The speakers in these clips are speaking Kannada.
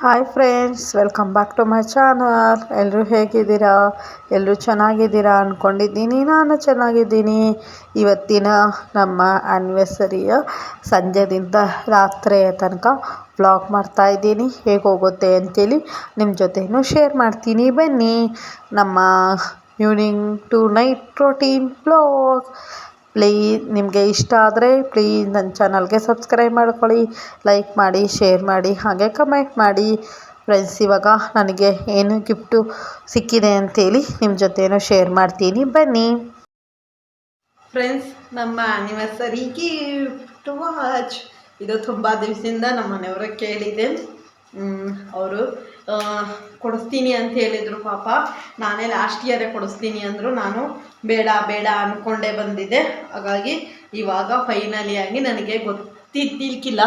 Hi friends, welcome back to my channel. ಎಲ್ಲರೂ ಹೇಗಿದ್ದೀರಾ? ಎಲ್ಲರೂ ಚೆನ್ನಾಗಿದ್ದೀರಾ ಅಂದ್ಕೊಂಡಿದ್ದೀನಿ ನಾನು ಚೆನ್ನಾಗಿದ್ದೀನಿ. ಇವತ್ತಿನ ನಮ್ಮ ಆ್ಯನಿವರ್ಸರಿಯ ಸಂಜೆದಿಂದ ರಾತ್ರಿಯ ತನಕ ವ್ಲಾಗ್ ಮಾಡ್ತಾಯಿದ್ದೀನಿ ಹೇಗೆ ಹೋಗುತ್ತೆ ಅಂತೇಳಿ ನಿಮ್ಮ ಜೊತೆನೂ ಶೇರ್ ಮಾಡ್ತೀನಿ. ಬನ್ನಿ, ನಮ್ಮ evening to night routine vlog please ನಿಮಗೆ ಇಷ್ಟ ಆದರೆ ಪ್ಲೀಸ್ ನನ್ನ ಚಾನಲ್ಗೆ ಸಬ್ಸ್ಕ್ರೈಬ್ ಮಾಡ್ಕೊಳ್ಳಿ, ಲೈಕ್ ಮಾಡಿ, ಶೇರ್ ಮಾಡಿ, ಹಾಗೆ ಕಮೆಂಟ್ ಮಾಡಿ. ಫ್ರೆಂಡ್ಸ್, ಇವಾಗ ನನಗೆ ಏನು ಗಿಫ್ಟು ಸಿಕ್ಕಿದೆ ಅಂತೇಳಿ ನಿಮ್ಮ ಜೊತೆನೂ ಶೇರ್ ಮಾಡ್ತೀನಿ. ಬನ್ನಿ. ಫ್ರೆಂಡ್ಸ್, ನಮ್ಮ ಆ್ಯನಿವರ್ಸರಿ ಗಿಫ್ಟ್ ವಾಚ್ ಇದು ತುಂಬ ದಿವಸದಿಂದ ನಮ್ಮ ಮನೆಯವರ ಕೇಳಿದೆ. ಅವರು ಕೊಡಿಸ್ತೀನಿ ಅಂತ ಹೇಳಿದರು ಪಾಪ. ನಾನೇ ಲಾಸ್ಟ್ ಇಯರೇ ಕೊಡಿಸ್ತೀನಿ ಅಂದರು. ನಾನು ಬೇಡ ಬೇಡ ಅಂದ್ಕೊಂಡೇ ಬಂದಿದ್ದೆ. ಹಾಗಾಗಿ ಇವಾಗ ಫೈನಲಿಯಾಗಿ ನನಗೆ ಗೊತ್ತಿದ್ದಿಲ್ಕಿಲ್ಲ.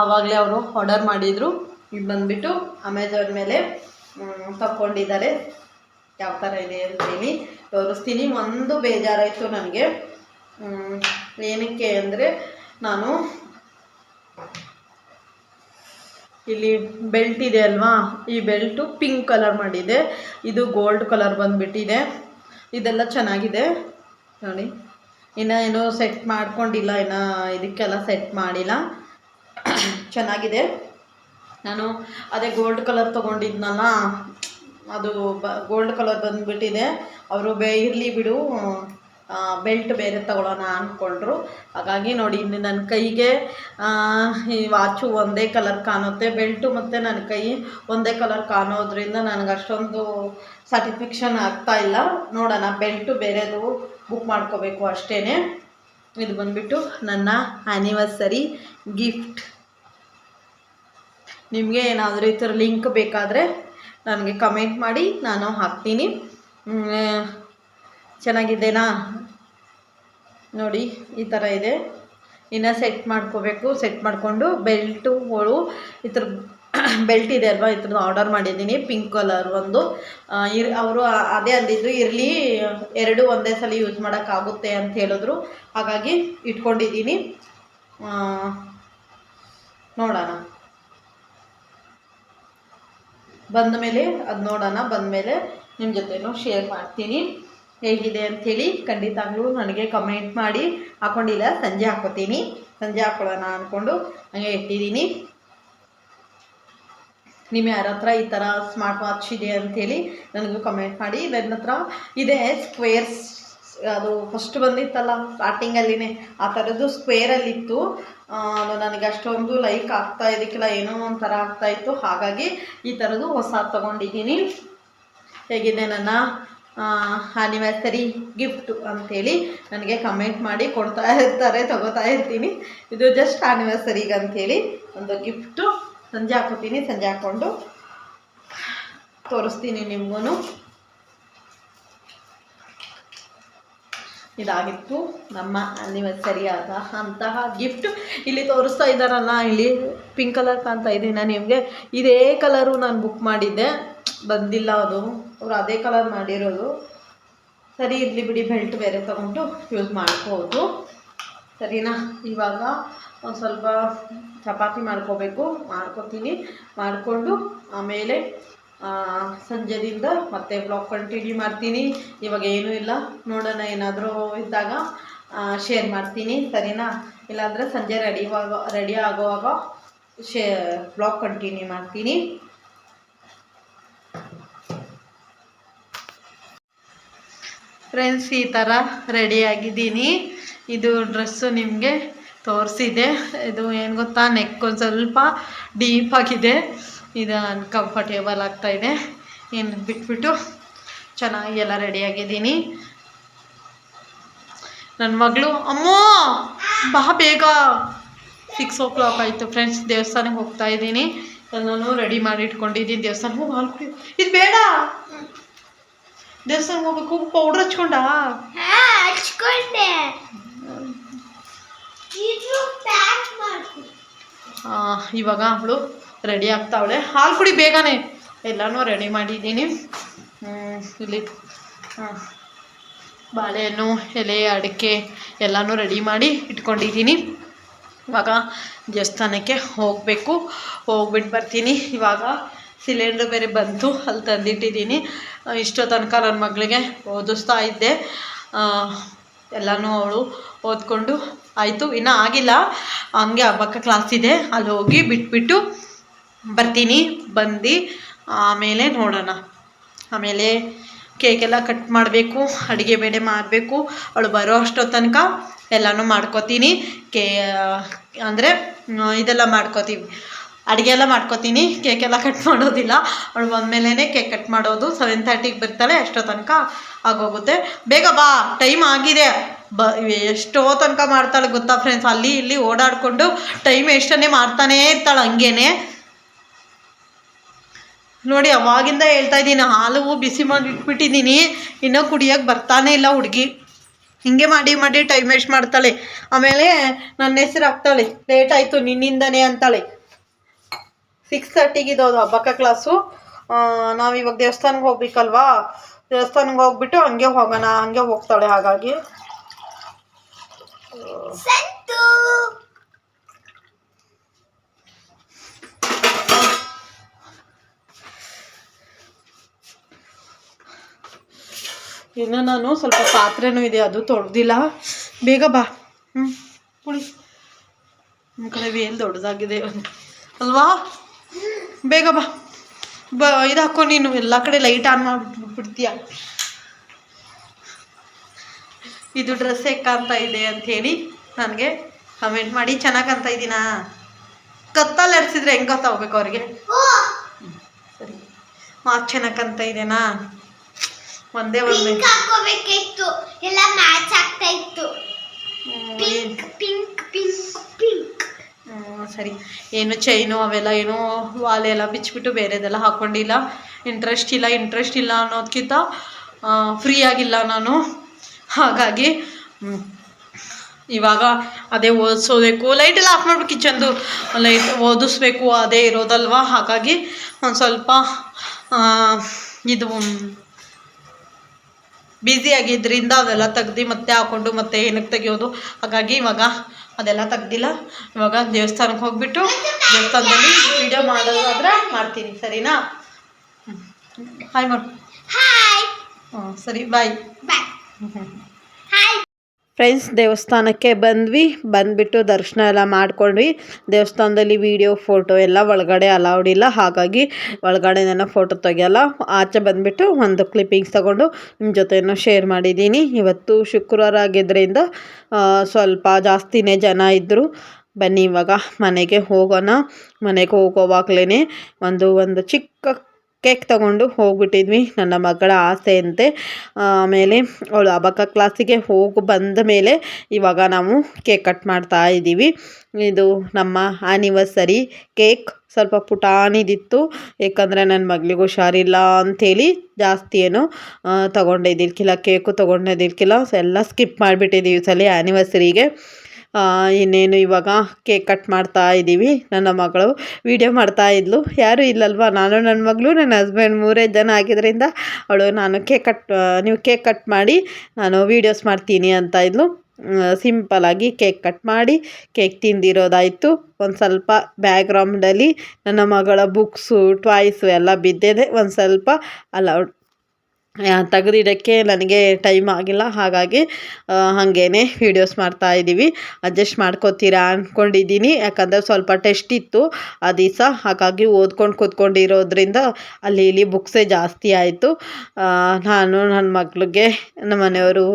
ಆವಾಗಲೇ ಅವರು ಆರ್ಡರ್ ಮಾಡಿದರು. ಇದು ಬಂದುಬಿಟ್ಟು ಅಮೆಝಾನ್ ಮೇಲೆ ತಗೊಂಡಿದ್ದಾರೆ ಯಾವ ಥರ ಇದೆ ಅಂತೇಳಿ ತೋರಿಸ್ತೀನಿ. ಒಂದು ಬೇಜಾರಾಯಿತು ನನಗೆ. ಏನಕ್ಕೆ ಅಂದರೆ ನಾನು ಇಲ್ಲಿ ಬೆಲ್ಟ್ ಇದೆ ಅಲ್ವಾ? ಈ ಬೆಲ್ಟು ಪಿಂಕ್ ಕಲರ್ ಮಾಡಿದೆ. ಇದು ಗೋಲ್ಡ್ ಕಲರ್ ಬಂದುಬಿಟ್ಟಿದೆ. ಇದೆಲ್ಲ ಚೆನ್ನಾಗಿದೆ. ನೋಡಿ. ಇನ್ನು ಏನೂ ಸೆಟ್ ಮಾಡ್ಕೊಂಡಿಲ್ಲ. ಇನ್ನು ಇದಕ್ಕೆಲ್ಲ ಸೆಟ್ ಮಾಡಿಲ್ಲ. ಚೆನ್ನಾಗಿದೆ. ನಾನು ಅದೇ ಗೋಲ್ಡ್ ಕಲರ್ ತೊಗೊಂಡಿದ್ನಲ್ಲ, ಅದು ಗೋಲ್ಡ್ ಕಲರ್ ಬಂದುಬಿಟ್ಟಿದೆ. ಅವರು ಬೇ ಇರಲಿ ಬಿಡು. ಬೆಲ್ಟ್ ಬೇರೆ ತಗೊಳ್ಳೋಣ ಅಂದ್ಕೊಂಡ್ರು ಹಾಗಾಗಿ ನೋಡಿ ಇಲ್ಲಿ ನನ್ನ ಕೈಗೆ ಈ ವಾಚು ಒಂದೇ ಕಲರ್ ಕಾಣುತ್ತೆ. ಬೆಲ್ಟು ಮತ್ತು ನನ್ನ ಕೈ ಒಂದೇ ಕಲರ್ ಕಾಣೋದ್ರಿಂದ ನನಗೆ ಅಷ್ಟೊಂದು ಸ್ಯಾಟಿಸ್ಫ್ಯಾಕ್ಷನ್ ಆಗ್ತಾ ಇಲ್ಲ. ನೋಡೋಣ, ಬೆಲ್ಟು ಬೇರೆದು ಬುಕ್ ಮಾಡ್ಕೋಬೇಕು ಅಷ್ಟೇ ಇದು ಬಂದುಬಿಟ್ಟು ನನ್ನ ಆ್ಯನಿವರ್ಸರಿ ಗಿಫ್ಟ್ ನಿಮಗೆ ಏನಾದರೂ ಈ ಥರ ಲಿಂಕ್ ಬೇಕಾದರೆ ನನಗೆ ಕಮೆಂಟ್ ಮಾಡಿ, ನಾನು ಹಾಕ್ತೀನಿ. ಚೆನ್ನಾಗಿದೆನಾ ನೋಡಿ, ಈ ಥರ ಇದೆ. ಇನ್ನು ಸೆಟ್ ಮಾಡ್ಕೋಬೇಕು. ಸೆಟ್ ಮಾಡಿಕೊಂಡು ಬೆಲ್ಟುಗಳು, ಈ ಥರ ಬೆಲ್ಟ್ ಇದೆ ಅಲ್ವಾ, ಈ ಥರದ್ದು ಆರ್ಡರ್ ಮಾಡಿದ್ದೀನಿ. ಪಿಂಕ್ ಕಲರ್ ಒಂದು. ಇರ್, ಅವರು ಅದೇ ಅಂದಿದ್ದು ಇರಲಿ, ಎರಡು ಒಂದೇ ಸಲ ಯೂಸ್ ಮಾಡೋಕ್ಕಾಗುತ್ತೆ ಅಂತ ಹೇಳಿದ್ರು. ಹಾಗಾಗಿ ಇಟ್ಕೊಂಡಿದ್ದೀನಿ. ನೋಡೋಣ. ಬಂದ ಮೇಲೆ ಅದು ನೋಡೋಣ. ಬಂದ ಮೇಲೆ ನಿಮ್ಮ ಜೊತೆನೂ ಶೇರ್ ಮಾಡ್ತೀನಿ. ಹೇಗಿದೆ ಅಂಥೇಳಿ ಖಂಡಿತಾಗ್ಲೂ ನನಗೆ ಕಮೆಂಟ್ ಮಾಡಿ ಹಾಕ್ಕೊಂಡಿಲ್ಲ ಸಂಜೆ ಹಾಕೋತೀನಿ ಸಂಜೆ ಹಾಕ್ಕೊಳ್ಳೋಣ ಅಂದ್ಕೊಂಡು ಹಂಗೆ ಇಟ್ಟಿದ್ದೀನಿ. ನಿಮ್ಮ ಯಾರ ಹತ್ರ ಈ ಥರ ಸ್ಮಾರ್ಟ್ ವಾಚ್ ಇದೆ ಅಂಥೇಳಿ ನನಗೂ ಕಮೆಂಟ್ ಮಾಡಿ. ನನ್ನ ಹತ್ರ ಇದೆ. ಸ್ಕ್ವೇರ್ಸ್ ಅದು ಫಸ್ಟ್ ಬಂದಿತ್ತಲ್ಲ ಸ್ಟಾರ್ಟಿಂಗಲ್ಲಿನೇ ಆ ಥರದ್ದು ಸ್ಕ್ವೇರಲ್ಲಿತ್ತು ಅದು ನನಗೆ ಅಷ್ಟೊಂದು ಲೈಕ್ ಆಗ್ತಾ ಇದಕ್ಕೆಲ್ಲ ಏನೋ ಒಂಥರ ಆಗ್ತಾಯಿತ್ತು ಹಾಗಾಗಿ ಈ ಥರದ್ದು ಹೊಸ ತೊಗೊಂಡಿದ್ದೀನಿ. ಹೇಗಿದೆ ನನ್ನ ಆ್ಯನಿವರ್ಸರಿ ಗಿಫ್ಟು ಅಂಥೇಳಿ ನನಗೆ ಕಮೆಂಟ್ ಮಾಡಿ ಕೊಡ್ತಾ ಇರ್ತಾರೆ, ತಗೋತಾ ಇರ್ತೀನಿ. ಇದು ಜಸ್ಟ್ ಆ್ಯನಿವರ್ಸರಿಗೆ ಅಂಥೇಳಿ ಒಂದು ಗಿಫ್ಟು ಸಂಜೆ ಹಾಕೋತೀನಿ ಸಂಜೆ ಹಾಕ್ಕೊಂಡು ತೋರಿಸ್ತೀನಿ ನಿಮಗೂ ಇದಾಗಿತ್ತು ನಮ್ಮ ಆನಿವರ್ಸರಿ ಆದ ಅಂತಹ ಗಿಫ್ಟ್ ಇಲ್ಲಿ ತೋರಿಸ್ತಾ ಇದ್ದಾರಲ್ಲ, ಇಲ್ಲಿ ಪಿಂಕ್ ಕಲರ್ ಕಾಣ್ತಾ ಇದ್ದೀನಿ ನಿಮಗೆ ಇದೇ ಕಲರು ನಾನು ಬುಕ್ ಮಾಡಿದ್ದೆ. ಬಂದಿಲ್ಲ ಅದು. ಅವ್ರು ಅದೇ ಕಲರ್ ಮಾಡಿರೋದು. ಸರಿ ಇರಲಿ ಬಿಡಿ ಬೆಲ್ಟ್ ಬೇರೆ ತೊಗೊಂಡು ಯೂಸ್ ಮಾಡ್ಕೋದು ಸರಿನಾ? ಇವಾಗ ಒಂದು ಸ್ವಲ್ಪ ಚಪಾತಿ ಮಾಡ್ಕೋಬೇಕು. ಮಾಡ್ಕೋತೀನಿ. ಮಾಡಿಕೊಂಡು ಆಮೇಲೆ ಸಂಜೆದಿಂದ ಮತ್ತೆ ಬ್ಲಾಗ್ ಕಂಟಿನ್ಯೂ ಮಾಡ್ತೀನಿ. ಇವಾಗ ಏನೂ ಇಲ್ಲ. ನೋಡೋಣ ಏನಾದರೂ ಇದ್ದಾಗ ಶೇರ್ ಮಾಡ್ತೀನಿ. ಸರಿನಾ? ಇಲ್ಲಾಂದರೆ ಸಂಜೆ ರೆಡಿ ರೆಡಿ ಆಗುವಾಗ ಶೇ ಬ್ಲಾಗ್ ಕಂಟಿನ್ಯೂ ಮಾಡ್ತೀನಿ. ಫ್ರೆಂಡ್ಸ್ ಈ ಥರ ರೆಡಿಯಾಗಿದ್ದೀನಿ ಇದು ಡ್ರೆಸ್ಸು ನಿಮಗೆ ತೋರಿಸಿದೆ. ಇದು ಏನು ಗೊತ್ತಾ ನೆಕ್ ಒಂದು ಸ್ವಲ್ಪ ಡೀಪಾಗಿದೆ ಇದು ಅನ್ಕಂಫರ್ಟೇಬಲ್ ಆಗ್ತಾಯಿದೆ ಏನು ಬಿಟ್ಬಿಟ್ಟು ಚೆನ್ನಾಗಿ ಎಲ್ಲ ರೆಡಿಯಾಗಿದ್ದೀನಿ ನನ್ನ ಮಗಳು, ಅಮ್ಮೋ, ಬಾ ಬೇಗ. ಸಿಕ್ಸ್ ಓ ಕ್ಲಾಕ್ ಆಯಿತು ಫ್ರೆಂಡ್ಸ್ ದೇವಸ್ಥಾನಕ್ಕೆ ಹೋಗ್ತಾ ಇದ್ದೀನಿ. ಎಲ್ಲನೂ ರೆಡಿ ಮಾಡಿ ಇಟ್ಕೊಂಡಿದ್ದೀನಿ. ದೇವಸ್ಥಾನಕ್ಕೆ ಹೋಗಿ ಇದು ಬೇಡ. ದೇವಸ್ಥಾನಕ್ಕೆ ಹೋಗ್ಬೇಕು ಪೌಡ್ರ್ ಹಚ್ಕೊಂಡ? ಹಚ್ಕೊಂಡೆ. ಇವಾಗ ಅವಳು ರೆಡಿ ಆಗ್ತಾವಳೆ. ಹಾಲು ಕುಡಿ ಬೇಗನೆ. ಎಲ್ಲನೂ ರೆಡಿ ಮಾಡಿದ್ದೀನಿ. ಇಲ್ಲಿ ಬಾಳೆಹಣ್ಣು ಎಲೆ ಅಡಿಕೆ ಎಲ್ಲನೂ ರೆಡಿ ಮಾಡಿ ಇಟ್ಕೊಂಡಿದ್ದೀನಿ. ಇವಾಗ ದೇವಸ್ಥಾನಕ್ಕೆ ಹೋಗಬೇಕು. ಹೋಗ್ಬಿಟ್ಟು ಬರ್ತೀನಿ. ಇವಾಗ ಸಿಲಿಂಡ್ರ್ ಬೇರೆ ಬಂತು, ಅಲ್ಲಿ ತಂದಿಟ್ಟಿದ್ದೀನಿ. ಇಷ್ಟೋ ತನಕ ನನ್ನ ಮಗಳಿಗೆ ಓದಿಸ್ತಾ ಇದ್ದೆ. ಎಲ್ಲನೂ ಅವಳು ಓದ್ಕೊಂಡು ಆಯಿತು. ಇನ್ನೂ ಆಗಿಲ್ಲ. ಹಂಗೆ ಹಬ್ಬಕ್ಕ ಕ್ಲಾಸ್ ಇದೆ. ಅಲ್ಲಿ ಹೋಗಿ ಬಿಟ್ಬಿಟ್ಟು ಬರ್ತೀನಿ. ಬಂದು ಆಮೇಲೆ ನೋಡೋಣ. ಆಮೇಲೆ ಕೇಕೆಲ್ಲ ಕಟ್ ಮಾಡಬೇಕು, ಅಡುಗೆ ಬೇಡೆ ಮಾಡಬೇಕು. ಅವಳು ಬರೋ ಅಷ್ಟೋ ತನಕ ಎಲ್ಲನೂ ಮಾಡ್ಕೋತೀನಿ. ಕೇ ಅಂದರೆ ಇದೆಲ್ಲ ಮಾಡ್ಕೋತೀವಿ. ಅಡುಗೆ ಎಲ್ಲ ಮಾಡ್ಕೋತೀನಿ. ಕೇಕೆಲ್ಲ ಕಟ್ ಮಾಡೋದಿಲ್ಲ. ಅವಳು ಬಂದಮೇಲೆ ಕೇಕ್ ಕಟ್ ಮಾಡೋದು. ಸೆವೆನ್ ತರ್ಟಿಗೆ ಬರ್ತಾಳೆ. ಅಷ್ಟೋ ತನಕ ಆಗೋಗುತ್ತೆ. ಬೇಗ ಬಾ. ಟೈಮ್ ಆಗಿದೆ. ಬ, ಎಷ್ಟೋ ತನಕ ಮಾಡ್ತಾಳೆ ಗೊತ್ತಾ ಫ್ರೆಂಡ್ಸ್ ಅಲ್ಲಿ ಇಲ್ಲಿ ಓಡಾಡಿಕೊಂಡು ಟೈಮ್ ಎಷ್ಟನ್ನೇ ಮಾಡ್ತಾನೇ ಇರ್ತಾಳೆ ಹಂಗೇನೆ. ನೋಡಿ, ಅವಾಗಿಂದ ಹೇಳ್ತಾ ಇದ್ದೀನಿ. ಹಾಲು ಬಿಸಿ ಮಾಡಿ ಇಟ್ಬಿಟ್ಟಿದ್ದೀನಿ. ಇನ್ನೂ ಕುಡಿಯೋಕೆ ಬರ್ತಾನೆ ಇಲ್ಲ ಹುಡುಗಿ. ಹಿಂಗೆ ಮಾಡಿ ಮಾಡಿ ಟೈಮ್ ವೇಸ್ಟ್ ಮಾಡ್ತಾಳೆ. ಆಮೇಲೆ ನನ್ನ ಹೆಸರು ಹಾಕ್ತಾಳೆ. ಲೇಟ್ ಆಯಿತು ನಿನ್ನಿಂದನೇ ಅಂತಾಳೆ. ಸಿಕ್ಸ್ ತರ್ಟಿಗೆ ಇದು ಹಬ್ಬಕ್ಕ ಕ್ಲಾಸು ನಾವು ಇವಾಗ ದೇವಸ್ಥಾನಕ್ಕೆ ಹೋಗ್ಬೇಕಲ್ವಾ? ದೇವಸ್ಥಾನಕ್ಕೆ ಹೋಗ್ಬಿಟ್ಟು ಹಂಗೆ ಹೋಗೋಣ ಹಂಗೆ ಹೋಗ್ತಾಳೆ ಹಾಗಾಗಿ. ಇನ್ನು ನಾನು ಸ್ವಲ್ಪ ಪಾತ್ರೆನೂ ಇದೆ ಅದು ತೊಳೆದಿಲ್ಲ. ಬೇಗ ಬಾ. ಹ್ಞೂ ಕುಳಿ ನಮ್ಮ ಕಡೆ ವೇಲ್ ದೊಡ್ಡದಾಗಿದೆ. ಅಲ್ವಾ? ಬೇಗ ಬಾ. ಬ ಇದು ಹಾಕೋ ನೀನು ಎಲ್ಲ ಕಡೆ ಲೈಟ್ ಆನ್ ಮಾಡಿಬಿಡ್ತೀಯ ಇದು ಡ್ರೆಸ್ ಕಾಣ್ತಾ ಇದೆ ಅಂಥೇಳಿ ನನಗೆ ಕಮೆಂಟ್ ಮಾಡಿ. ಚೆನ್ನಾಗಿ ಕಾಣ್ತಾ ಇದ್ದೀನಾ ಕತ್ತಲ್ಲಿ ಎಡ್ಸಿದ್ರೆ ಹೆಂಗೆ ಗೊತ್ತಾಗ್ಬೇಕು ಅವ್ರಿಗೆ? ಓ ಸರಿ. ಮಾತು ಚೆನ್ನಾಗಿ ಕಾಣ್ತಾ ಇದೆನಾ? ಒಂದೇ ಒಂದೇ ಹಾಕೋಬೇಕಿತ್ತು ಎಲ್ಲ ಮ್ಯಾಚ್ ಆಗ್ತಾ ಇತ್ತು. ಪಿಂಕ್ ಪಿಂಕ್ ಪಿಂಕ್ ಪಿಂಕ್ ಸರಿ. ಏನು ಚೈನು ಅವೆಲ್ಲ ಏನೋ ವಾಲೆ ಎಲ್ಲ ಬಿಚ್ಚಿಬಿಟ್ಟು ಬೇರೆದೆಲ್ಲ ಹಾಕ್ಕೊಂಡಿಲ್ಲ ಇಂಟ್ರೆಸ್ಟ್ ಇಲ್ಲ ಇಂಟ್ರೆಸ್ಟ್ ಇಲ್ಲ ಅನ್ನೋದಕ್ಕಿಂತ ಫ್ರೀ ಆಗಿಲ್ಲ ನಾನು. ಹಾಗಾಗಿ ಇವಾಗ ಅದೇ ಓದಿಸೋಬೇಕು. ಎಲ್ಲ ಆಫ್ ಮಾಡಬೇಕು ಕಿಚನ್ದು. ಲೈಟ್ ಓದಿಸ್ಬೇಕು, ಅದೇ ಇರೋದಲ್ವಾ? ಹಾಗಾಗಿ ಒಂದು ಸ್ವಲ್ಪ ಇದು ಬ್ಯುಸಿ ಆಗಿದ್ದರಿಂದ ಅವೆಲ್ಲ ತೆಗ್ದು ಮತ್ತೆ ಹಾಕ್ಕೊಂಡು ಮತ್ತೆ ಏನಕ್ಕೆ ತೆಗಿಯೋದು? ಹಾಗಾಗಿ ಇವಾಗ ಅದೆಲ್ಲ ತೆಗ್ದಿಲ್ಲ. ಇವಾಗ ದೇವಸ್ಥಾನಕ್ಕೆ ಹೋಗ್ಬಿಟ್ಟು ದೇವಸ್ಥಾನದಲ್ಲಿ ವಿಡಿಯೋ ಮಾಡೋದಾದ್ರೆ ಮಾಡ್ತೀನಿ ಸರಿನಾ? ಹಾಯ್ ಮಾಡು ಹಾಯ್ ಹಾಂ ಸರಿ ಬಾಯ್ ಬಾಯ್ ಹಾಯ್ ಫ್ರೆಂಡ್ಸ್, ದೇವಸ್ಥಾನಕ್ಕೆ ಬಂದ್ವಿ. ಬಂದುಬಿಟ್ಟು ದರ್ಶನ ಎಲ್ಲ ಮಾಡ್ಕೊಂಡ್ವಿ. ದೇವಸ್ಥಾನದಲ್ಲಿ ವಿಡಿಯೋ ಫೋಟೋ ಎಲ್ಲ ಒಳಗಡೆ ಅಲೌಡ್ ಇಲ್ಲ. ಹಾಗಾಗಿ ಒಳಗಡೆ ನಾನು ಫೋಟೋ ತೆಗೆಯಲ್ಲ. ಆಚೆ ಬಂದುಬಿಟ್ಟು ಒಂದು ಕ್ಲಿಪ್ಪಿಂಗ್ಸ್ ತಗೊಂಡು ನಿಮ್ಮ ಜೊತೆನೂ ಶೇರ್ ಮಾಡಿದ್ದೀನಿ. ಇವತ್ತು ಶುಕ್ರವಾರ ಆಗಿದ್ದರಿಂದ ಸ್ವಲ್ಪ ಜಾಸ್ತಿನೇ ಜನ ಇದ್ದರು ಬನ್ನಿ ಇವಾಗ ಮನೆಗೆ ಹೋಗೋಣ. ಮನೆಗೆ ಹೋಗೋವಾಗಲೇ ಒಂದು ಒಂದು ಚಿಕ್ಕ ಕೇಕ್ ತಗೊಂಡು ಹೋಗ್ಬಿಟ್ಟಿದ್ವಿ ನನ್ನ ಮಗಳ ಆಸೆಯಂತೆ. ಆಮೇಲೆ ಅವಳು ಅಬಕ ಕ್ಲಾಸಿಗೆ ಹೋಗಿ ಬಂದ ಮೇಲೆ ಇವಾಗ ನಾವು ಕೇಕ್ ಕಟ್ ಮಾಡ್ತಾ ಇದ್ದೀವಿ. ಇದು ನಮ್ಮ ಆ್ಯನಿವರ್ಸರಿ ಕೇಕ್. ಸ್ವಲ್ಪ ಪುಟಾಣಿದಿತ್ತು. ಏಕೆಂದರೆ ನನ್ನ ಮಗಳಿಗೆ ಹುಷಾರಿಲ್ಲ ಅಂಥೇಳಿ ಜಾಸ್ತಿ ಏನು ತೊಗೊಂಡಿದ್ದಿಲ್ಕಿಲ್ಲ ಕೇಕು ತೊಗೊಂಡಿದ್ದಿಲ್ಕಿಲ್ಲ ಸೊ ಎಲ್ಲ ಸ್ಕಿಪ್ ಮಾಡಿಬಿಟ್ಟಿದ್ದೀವಿ ಸಲ ಆ್ಯನಿವರ್ಸರಿಗೆ ಇನ್ನೇನು ಇವಾಗ ಕೇಕ್ ಕಟ್ ಮಾಡ್ತಾ ಇದ್ದೀವಿ ನನ್ನ ಮಗಳು ವೀಡಿಯೋ ಮಾಡ್ತಾ ಇದ್ಲು. ಯಾರು ಇಲ್ಲಲ್ವಾ? ನಾನು ನನ್ನ ಮಗಳು, ನನ್ನ ಹಸ್ಬೆಂಡ್ ಮೂರೇ ಜನ ಆಗಿದ್ದರಿಂದ ಅವಳು, ನಾನು ಕೇಕ್ ಕಟ್ ನೀವು ಕೇಕ್ ಕಟ್ ಮಾಡಿ, ನಾನು ವೀಡಿಯೋಸ್ ಮಾಡ್ತೀನಿ ಅಂತ ಇದ್ಲು. ಸಿಂಪಲಾಗಿ ಕೇಕ್ ಕಟ್ ಮಾಡಿ, ಕೇಕ್ ತಿಂದಿರೋದಾಯಿತು. ಒಂದು ಸ್ವಲ್ಪ ಬ್ಯಾಗ್ರೌಂಡಲ್ಲಿ ನನ್ನ ಮಗಳ ಬುಕ್ಸು ಟಾಯ್ಸು ಎಲ್ಲ ಬಿದ್ದಿದೆ. ಒಂದು ಸ್ವಲ್ಪ ಅಲ್ಲ ತೆಗೆದಿಡೋಕ್ಕೆ ನನಗೆ ಟೈಮ್ ಆಗಿಲ್ಲ. ಹಾಗಾಗಿ ಹಾಗೇನೆ ವೀಡಿಯೋಸ್ ಮಾಡ್ತಾ ಇದ್ದೀವಿ. ಅಡ್ಜಸ್ಟ್ ಮಾಡ್ಕೋತೀರಾ ಅಂದ್ಕೊಂಡಿದ್ದೀನಿ ಯಾಕಂದರೆ ಸ್ವಲ್ಪ ಟೆಸ್ಟ್ ಇತ್ತು ಆ ದಿವಸ. ಹಾಗಾಗಿ ಓದ್ಕೊಂಡು ಕೂತ್ಕೊಂಡಿರೋದ್ರಿಂದ ಅಲ್ಲಿ ಇಲ್ಲಿ ಬುಕ್ಸೇ ಜಾಸ್ತಿ ಆಯಿತು. ನಾನು ನನ್ನ ಮಗಳಿಗೆ ನಮ್ಮ ಮನೆಯವರು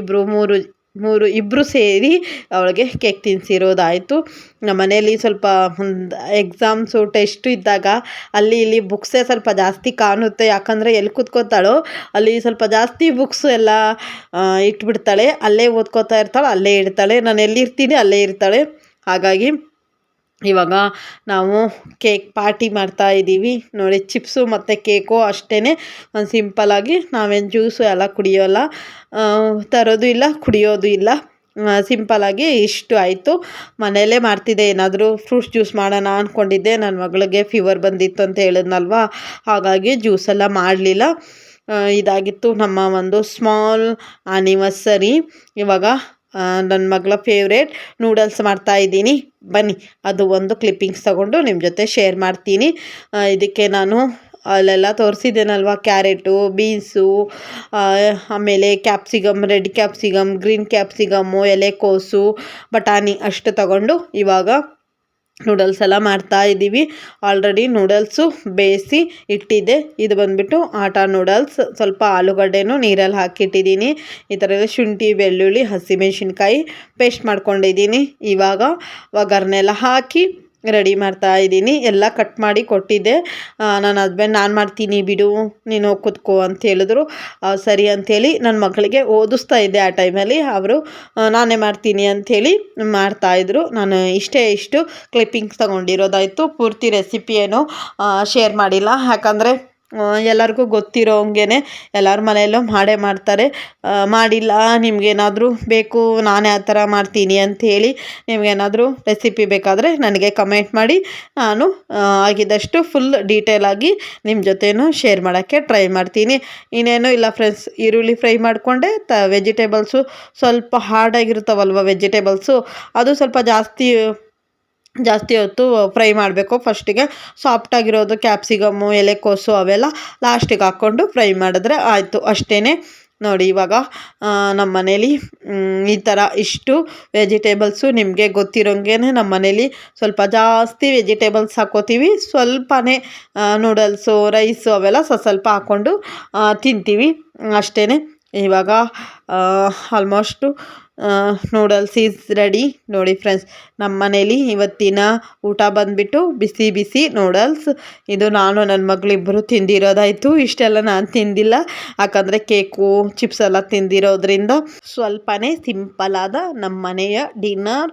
ಇಬ್ಬರು ಮೂರು ಮೂರು ಇಬ್ಬರು ಸೇರಿ ಅವಳಿಗೆ ಕೇಕ್ ತಿನ್ನಿಸಿರೋದಾಯಿತು ನಮ್ಮ ಮನೆಯಲ್ಲಿ ಸ್ವಲ್ಪ ಒಂದು ಎಕ್ಸಾಮ್ಸು ಟೆಸ್ಟು ಇದ್ದಾಗ ಅಲ್ಲಿ ಇಲ್ಲಿ ಬುಕ್ಸೇ ಸ್ವಲ್ಪ ಜಾಸ್ತಿ ಕಾಣುತ್ತೆ. ಯಾಕಂದರೆ ಎಲ್ಲಿ ಕೂತ್ಕೋತಾಳೋ ಅಲ್ಲಿ ಸ್ವಲ್ಪ ಜಾಸ್ತಿ ಬುಕ್ಸ್ ಎಲ್ಲ ಇಟ್ಬಿಡ್ತಾಳೆ. ಅಲ್ಲೇ ಓದ್ಕೋತಾ ಇರ್ತಾಳೆ, ಅಲ್ಲೇ ಇಡ್ತಾಳೆ ನಾನು ಎಲ್ಲಿರ್ತೀನಿ, ಅಲ್ಲೇ ಇರ್ತಾಳೆ. ಹಾಗಾಗಿ ಇವಾಗ ನಾವು ಕೇಕ್ ಪಾರ್ಟಿ ಮಾಡ್ತಾ ಇದ್ದೀವಿ. ನೋಡಿ, ಚಿಪ್ಸು ಮತ್ತು ಕೇಕು ಅಷ್ಟೇ ಒಂದು ಸಿಂಪಲಾಗಿ ನಾವೇನು ಜ್ಯೂಸು ಎಲ್ಲ ಕುಡಿಯೋಲ್ಲ ತರೋದು ಇಲ್ಲ, ಕುಡಿಯೋದು ಇಲ್ಲ. ಸಿಂಪಲಾಗಿ ಇಷ್ಟು ಆಯಿತು. ಮನೆಯಲ್ಲೇ ಮಾಡ್ತಿದ್ದೆ ಏನಾದರೂ ಫ್ರೂಟ್ಸ್ ಜ್ಯೂಸ್ ಮಾಡೋಣ ಅಂದ್ಕೊಂಡಿದ್ದೆ ನನ್ನ ಮಗಳಿಗೆ ಫೀವರ್ ಬಂದಿತ್ತು ಅಂತ ಹೇಳಿದ್ನಲ್ವಾ? ಹಾಗಾಗಿ ಜ್ಯೂಸೆಲ್ಲ ಮಾಡಲಿಲ್ಲ. ಇದಾಗಿತ್ತು ನಮ್ಮ ಒಂದು ಸ್ಮಾಲ್ ಆನಿವರ್ಸರಿ. ಇವಾಗ ನನ್ನ ಮಗಳ ಫೇವ್ರೇಟ್ ನೂಡಲ್ಸ್ ಮಾಡ್ತಾ ಇದ್ದೀನಿ. ಬನ್ನಿ, ಅದು ಒಂದು ಕ್ಲಿಪ್ಪಿಂಗ್ಸ್ ತಗೊಂಡು ನಿಮ್ಮ ಜೊತೆ ಶೇರ್ ಮಾಡ್ತೀನಿ. ಇದಕ್ಕೆ ನಾನು ಅಲ್ಲೆಲ್ಲ ತೋರಿಸಿದ್ದೇನಲ್ವ? ಕ್ಯಾರೆಟು ಬೀನ್ಸು ಆಮೇಲೆ capsicum red capsicum green capsicum ಎಲೆಕೋಸು, ಬಟಾಣಿ ಅಷ್ಟು ತಗೊಂಡು ಇವಾಗ ನೂಡಲ್ಸ್ ಎಲ್ಲ ಮಾಡ್ತಾ ಇದ್ದೀವಿ. ಆಲ್ರೆಡಿ ನೂಡಲ್ಸು ಬೇಯಿಸಿ ಇಟ್ಟಿದ್ದೆ. ಇದು ಬಂದುಬಿಟ್ಟು ಆಟ ನೂಡಲ್ಸ್ ಸ್ವಲ್ಪ ಆಲೂಗಡ್ಡೆನೂ ನೀರಲ್ಲಿ ಹಾಕಿಟ್ಟಿದ್ದೀನಿ. ಈ ಥರ ಎಲ್ಲ ಶುಂಠಿ, ಬೆಳ್ಳುಳ್ಳಿ, ಹಸಿಮೆಣ್ಸಿನ್ಕಾಯಿ ಪೇಸ್ಟ್ ಮಾಡ್ಕೊಂಡಿದ್ದೀನಿ. ಇವಾಗ ಒಗ್ಗರಣೆಲ್ಲ ಹಾಕಿ ರೆಡಿ ಮಾಡ್ತಾ ಇದ್ದೀನಿ. ಎಲ್ಲ ಕಟ್ ಮಾಡಿ ಕೊಟ್ಟಿದ್ದೆ. ನನ್ನ ಹಸ್ಬೆಂಡ್ ನಾನು ಮಾಡ್ತೀನಿ ಬಿಡು, ನೀನು ಕೂತ್ಕೋ ಅಂತ ಹೇಳಿದ್ರು. ಸರಿ ಅಂಥೇಳಿ ನನ್ನ ಮಕ್ಕಳಿಗೆ ಓದಿಸ್ತಾ ಇದ್ದೆ ಆ ಟೈಮಲ್ಲಿ ಅವರು ನಾನೇ ಮಾಡ್ತೀನಿ ಅಂಥೇಳಿ ಮಾಡ್ತಾಯಿದ್ರು ನಾನು ಇಷ್ಟೇ ಇಷ್ಟು ಕ್ಲಿಪ್ಪಿಂಗ್ಸ್ ತಗೊಂಡಿರೋದಾಯಿತು. ಪೂರ್ತಿ ರೆಸಿಪಿ ಏನು ಶೇರ್ ಮಾಡಿಲ್ಲ. ಯಾಕಂದರೆ ಎಲ್ಲರಿಗೂ ಗೊತ್ತಿರೋ ಹಂಗೆ ಎಲ್ಲರ ಮನೆಯಲ್ಲೂ ಮಾಡೇ ಮಾಡ್ತಾರೆ. ಮಾಡಿಲ್ಲ, ನಿಮಗೇನಾದರೂ ಬೇಕು, ನಾನು ಆ ಥರ ಮಾಡ್ತೀನಿ ಅಂಥೇಳಿ ನಿಮಗೇನಾದರೂ ರೆಸಿಪಿ ಬೇಕಾದರೆ ನನಗೆ ಕಮೆಂಟ್ ಮಾಡಿ. ನಾನು ಆಗಿದ್ದಷ್ಟು ಫುಲ್ ಡೀಟೇಲಾಗಿ ನಿಮ್ಮ ಜೊತೆನೂ ಶೇರ್ ಮಾಡೋಕ್ಕೆ ಟ್ರೈ ಮಾಡ್ತೀನಿ. ಇನ್ನೇನು ಇಲ್ಲ ಫ್ರೆಂಡ್ಸ್, ಈರುಳ್ಳಿ ಫ್ರೈ ಮಾಡಿಕೊಂಡೆ. ತ, ವೆಜಿಟೇಬಲ್ಸು ಸ್ವಲ್ಪ ಹಾರ್ಡಾಗಿರ್ತಾವಲ್ವ ವೆಜಿಟೇಬಲ್ಸು, ಅದು ಸ್ವಲ್ಪ ಜಾಸ್ತಿ ಜಾಸ್ತಿ ಹೊತ್ತು ಫ್ರೈ ಮಾಡಬೇಕು ಫಸ್ಟಿಗೆ. ಸಾಫ್ಟಾಗಿರೋದು ಕ್ಯಾಪ್ಸಿಕಮ್ಮು ಎಲೆಕೋಸು ಅವೆಲ್ಲ ಲಾಸ್ಟಿಗೆ ಹಾಕ್ಕೊಂಡು ಫ್ರೈ ಮಾಡಿದ್ರೆ ಆಯಿತು. ಅಷ್ಟೇ ನೋಡಿ ಇವಾಗ ನಮ್ಮ ಮನೇಲಿ ಈ ಥರ ಇಷ್ಟು ವೆಜಿಟೇಬಲ್ಸು ನಿಮಗೆ ಗೊತ್ತಿರೋಂಗೆ ನಮ್ಮ ಮನೇಲಿ ಸ್ವಲ್ಪ ಜಾಸ್ತಿ ವೆಜಿಟೇಬಲ್ಸ್ ಹಾಕೋತೀವಿ. ಸ್ವಲ್ಪನೇ ನೂಡಲ್ಸು ರೈಸು ಅವೆಲ್ಲ ಸ್ವಲ್ಪ ಹಾಕ್ಕೊಂಡು ತಿಂತೀವಿ. ಅಷ್ಟೇ ಇವಾಗ ಆಲ್ಮೋಸ್ಟು ನೂಡಲ್ಸ್ ಈಸ್ ರೆಡಿ ನೋಡಿ ಫ್ರೆಂಡ್ಸ್ ನಮ್ಮ ಮನೇಲಿ ಇವತ್ತಿನ ಊಟ ಬಂದುಬಿಟ್ಟು ಬಿಸಿ ಬಿಸಿ ನೂಡಲ್ಸ್ ಇದು ನಾನು ನನ್ನ ಮಗಳಿಬ್ಬರು ತಿಂದಿರೋದಾಯಿತು. ಇಷ್ಟೆಲ್ಲ ನಾನು ತಿಂದಿಲ್ಲ. ಯಾಕಂದರೆ ಕೇಕು ಚಿಪ್ಸ್ ಎಲ್ಲ ತಿಂದಿರೋದ್ರಿಂದ ಸ್ವಲ್ಪನೇ ಸಿಂಪಲಾದ ನಮ್ಮ ಮನೆಯ ಡಿನ್ನರ್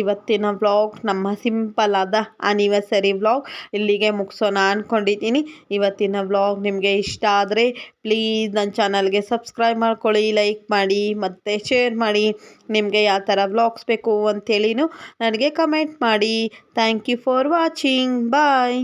ಇವತ್ತಿನ ವ್ಲಾಗ್ ನಮ್ಮ ಸಿಂಪಲ್ ಆದ ಆನಿವರ್ಸರಿ ವ್ಲಾಗ್ ಇಲ್ಲಿಗೆ ಮುಗಿಸೋಣ ಅಂದ್ಕೊಂಡಿದ್ದೀನಿ ಇವತ್ತಿನ ವ್ಲಾಗ್ ನಿಮಗೆ ಇಷ್ಟ ಆದರೆ ಪ್ಲೀಸ್ ನನ್ನ ಚಾನಲ್ಗೆ ಸಬ್ಸ್ಕ್ರೈಬ್ ಮಾಡ್ಕೊಳ್ಳಿ ಲೈಕ್ ಮಾಡಿ, ಮತ್ತು ಶೇರ್ ಮಾಡಿ. ನಿಮಗೆ ಯಾವ ಥರ ವ್ಲಾಗ್ಸ್ ಬೇಕು ಅಂತೇಳಿನೂ ನನಗೆ ಕಮೆಂಟ್ ಮಾಡಿ. Thank you for watching bye